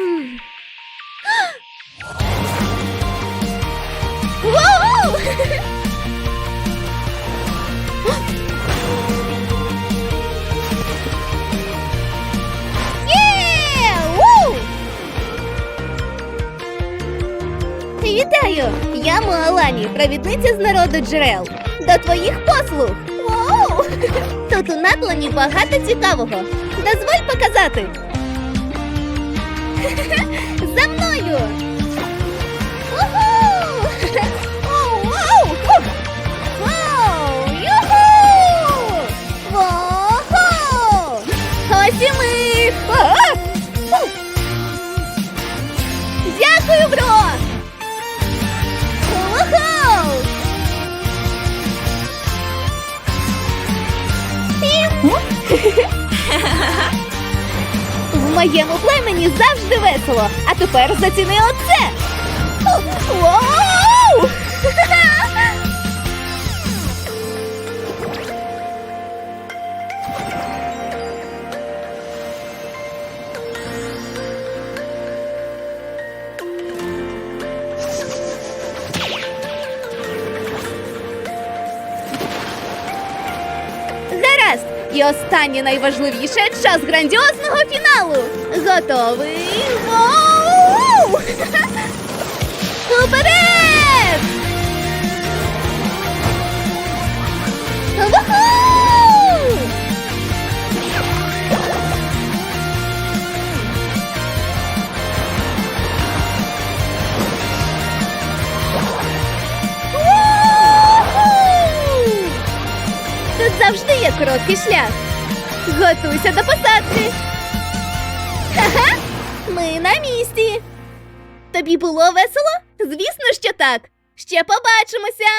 Воу! Вітаю! Я Моалані, провідниця з народу джерел. До твоїх послуг. Вау! Тут у надлані багато цікавого. Дозволь показати. За мною! Уху! Оу, оу! Дякую, бро! Уху! моєму племені завжди весело, а тепер заціни оце. Вау! І останнє найважливіше час грандіозного фіналу. Готовий? Воу! Є короткий шлях. Готуйся до посадки. Ха-ха! Ми на місці. Тобі було весело? Звісно, що так. Ще побачимося.